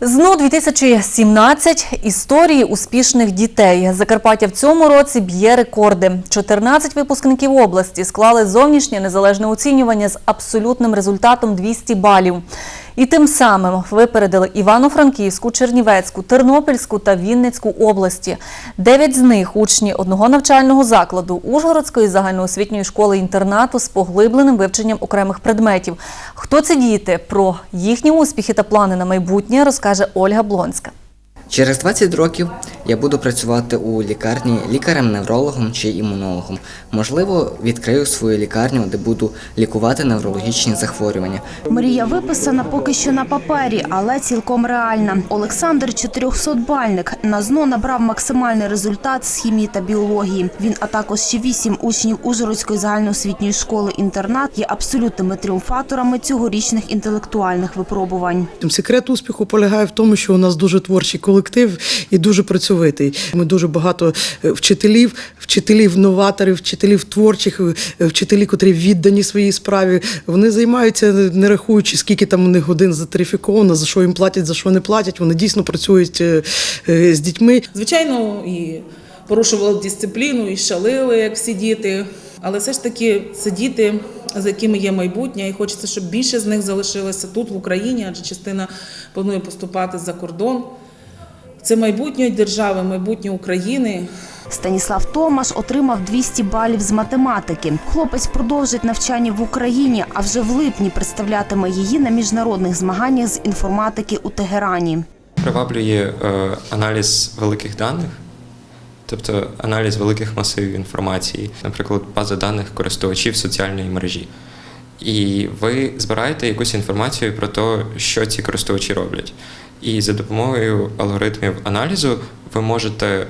ЗНО 2017 – історії успішних дітей. Закарпаття в цьому році б'є рекорди. 14 випускників області склали зовнішнє незалежне оцінювання з абсолютним результатом 200 балів. І тим самим випередили Івано-Франківську, Чернівецьку, Тернопільську та Вінницьку області. Дев'ять з них – учні одного навчального закладу Ужгородської загальноосвітньої школи-інтернату з поглибленим вивченням окремих предметів. Хто ці діти? Про їхні успіхи та плани на майбутнє розкаже Ольга Блонська. Через 20 років я буду працювати у лікарні лікарем-неврологом чи імунологом. Можливо, відкрию свою лікарню, де буду лікувати неврологічні захворювання. Мрія виписана поки що на папері, але цілком реальна. Олександр 400-бальник. На ЗНО набрав максимальний результат з хімії та біології. Він, а також ще вісім учнів Ужгородської загальноосвітньої школи-інтернат є абсолютними тріумфаторами цьогорічних інтелектуальних випробувань. Секрет успіху полягає в тому, що у нас дуже творчий колектив і дуже працьовитий. Ми дуже багато е, вчителів, вчителів новаторів, вчителів творчих, е, вчителі, котрі віддані своїй справі. Вони займаються, не рахуючи, скільки там у них годин затерифіковано, за що їм платять, за що не платять. Вони дійсно працюють е, е, з дітьми. Звичайно, і порушували дисципліну, і шалили, як всі діти. Але все ж таки це діти, з якими є майбутнє, і хочеться, щоб більше з них залишилося тут, в Україні, адже частина планує поступати за кордон. Це майбутнє держави, майбутнє України. Станіслав Томаш отримав 200 балів з математики. Хлопець продовжить навчання в Україні, а вже в липні представлятиме її на міжнародних змаганнях з інформатики у Тегерані. Приваблює е, аналіз великих даних, тобто аналіз великих масивів інформації, наприклад, база даних користувачів соціальної мережі. І ви збираєте якусь інформацію про те, що ці користувачі роблять. І за допомогою алгоритмів аналізу ви можете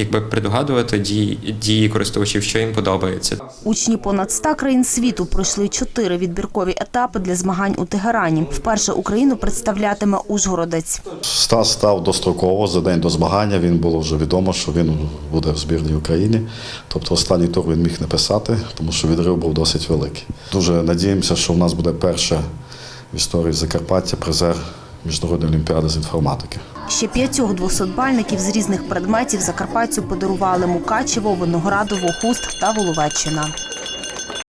якби предугадувати дії, дії користувачів, що їм подобається. Учні понад 100 країн світу пройшли чотири відбіркові етапи для змагань у Тегерані. Вперше Україну представлятиме Ужгородець. Стас став достроково за день до змагання. Він було вже відомо, що він буде в збірній Україні. Тобто останній тур він міг не писати, тому що відрив був досить великий. Дуже надіємося, що в нас буде перша в історії Закарпаття призер міжнародної олімпіади з інформатики. Ще п'ятьох двосотбальників з різних предметів Закарпатцю подарували Мукачево, Виноградово, Хуст та Воловеччина.